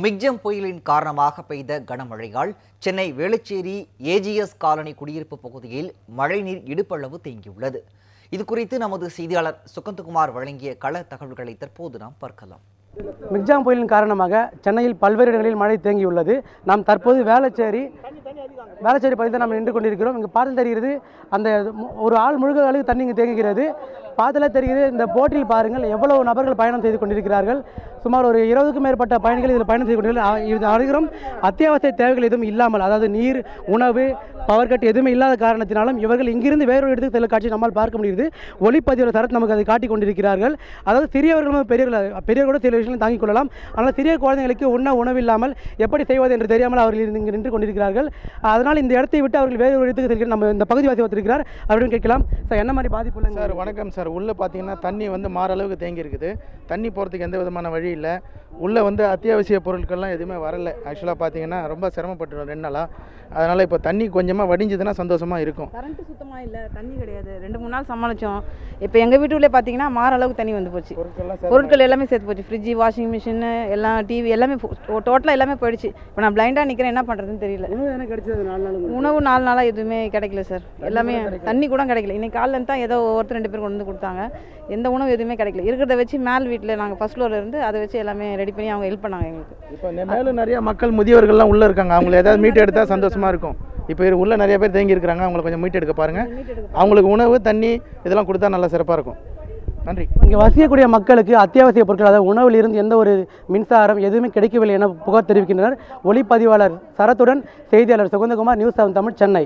மிக்ஜம் புயலின் காரணமாக பெய்த கனமழையால் சென்னை வேளச்சேரி ஏஜிஎஸ் காலனி குடியிருப்பு பகுதியில் மழைநீர் இடுப்பளவு தேங்கியுள்ளது. இது குறித்து நமது செய்தியாளர் சுகந்தகுமார் வழங்கிய கள தகவல்களை தற்போது நாம் பார்க்கலாம். மிக்ஜாம் புயலின் காரணமாக சென்னையில் பல்வேறு இடங்களில் மழை தேங்கியுள்ளது. நாம் தற்போது வேளச்சேரி வேளச்சேரி பகுதியில் நாம் நின்று கொண்டிருக்கிறோம். இங்கே பாதல் தெரிகிறது. அந்த ஒரு ஆள் முழுக்க அளவுக்கு தண்ணி இங்கே தேங்குகிறது. பாதலாக தெரிகிறது. இந்த போட்டில் பாருங்கள் எவ்வளவு நபர்கள் பயணம் செய்து கொண்டிருக்கிறார்கள். சுமார் ஒரு இருபதுக்கும் மேற்பட்ட பயணிகள் இதில் பயணம் செய்யக்கூடிய இது அனைவரும் அத்தியாவசிய தேவைகள் எதுவும் இல்லாமல் அதாவது நீர் உணவு பவர் கட் எதுவுமே இல்லாத காரணத்தினாலும் இவர்கள் இங்கிருந்து வேறொரு இடத்துக்கு செல்ல காட்சி நம்மால் பார்க்க முடியுது ஒளிப்பதிவில் சரத் நமக்கு அதை காட்டிக் கொண்டிருக்கிறார்கள். அதாவது சிறியவர்களும் பெரியவர்கள் பெரியவர்களோட சில விஷயங்களை தாங்கிக் கொள்ளலாம். ஆனால் சிறிய குழந்தைகளுக்கு உண்ண உணவு இல்லாமல் எப்படி செய்வது என்று தெரியாமல் அவர்கள் இங்கு நின்று கொண்டிருக்கிறார்கள். அதனால் இந்த இடத்தை விட்டு அவர்கள் வேறு ஒரு இடத்துக்கு செல்கிறார் நம்ம இந்த பகுதிவாசி ஒருத்தருக்கிறார். அப்படின்னு கேட்கலாம். சார் என்ன மாதிரி பாதிப்பு இல்லைங்க சார் வணக்கம் சார். உள்ளே பார்த்தீங்கன்னா தண்ணி வந்து மாற அளவுக்கு தேங்கி இருக்குது தண்ணி போகிறதுக்கு எந்த விதமான வழி இல்லை. உள்ளே வந்து அத்தியாவசிய பொருட்கள்லாம் எதுவுமே வரல. ஆக்சுவலாக பார்த்தீங்கன்னா ரொம்ப சிரமப்பட்டுரும் ரெண்டு நாளாக அதனால் இப்போ தண்ணி கொஞ்சமாக வடிஞ்சதுன்னா சந்தோஷமாக இருக்கும். கரண்ட்டு சுத்தமாக இல்லை தண்ணி கிடையாது. ரெண்டு மூணு நாள் சமாளித்தோம் இப்போ எங்கள் வீட்டுக்குள்ளே பார்த்தீங்கன்னா மாற அளவுக்கு தண்ணி வந்து போச்சு. பொருட்கள் எல்லாமே சேர்த்து போச்சு. ஃப்ரிட்ஜு வாஷிங் மிஷின் எல்லாம் டிவி எல்லாமே டோட்டலாக எல்லாமே போயிடுச்சு. இப்போ நான் பிளைண்டாக நிற்கிறேன் என்ன பண்ணுறதுன்னு தெரியல. உணவு நாலு நாள் உணவு நாலு நாளாக எதுவுமே கிடைக்கல சார் எல்லாமே தண்ணி கூட கிடைக்கல. இன்னைக்கு காலைல தான் ஏதோ ஒருத்தர் ரெண்டு பேர் கொண்டு வந்து கொடுத்தாங்க. எந்த உணவு எதுவுமே கிடைக்கல. இருக்கிறத வச்சு மேல் வீட்டில் நாங்கள் ஃபர்ஸ்ட் ஃப்ளோரில் இருந்து அதை வச்சு எல்லாமே ரெடி பண்ணி அவங்க ஹெல்ப் பண்ணாங்க எங்களுக்கு. இப்போ மேலும் நிறைய மக்கள் முதியவர்கள்லாம் உள்ளே இருக்காங்க. அவங்கள ஏதாவது மீட் எடுத்தால் சந்தோஷமாக இருக்கும். இப்போ உள்ள நிறைய பேர் தேங்கி இருக்கிறாங்க. அவங்கள கொஞ்சம் மீட் எடுக்க பாருங்கள் அவங்களுக்கு உணவு தண்ணி இதெல்லாம் கொடுத்தா நல்லா சிறப்பாக இருக்கும். நன்றி. இங்கே வசிக்கக்கூடிய மக்களுக்கு அத்தியாவசிய பொருட்கள் அதாவது உணவில் இருந்து எந்த ஒரு மின்சாரம் எதுவுமே கிடைக்கவில்லை என புகார் தெரிவிக்கின்றனர். ஒளிப்பதிவாளர் சரத்துடன் செய்தியாளர் சுகந்தகுமார் நியூஸ் செவன் தமிழ் சென்னை.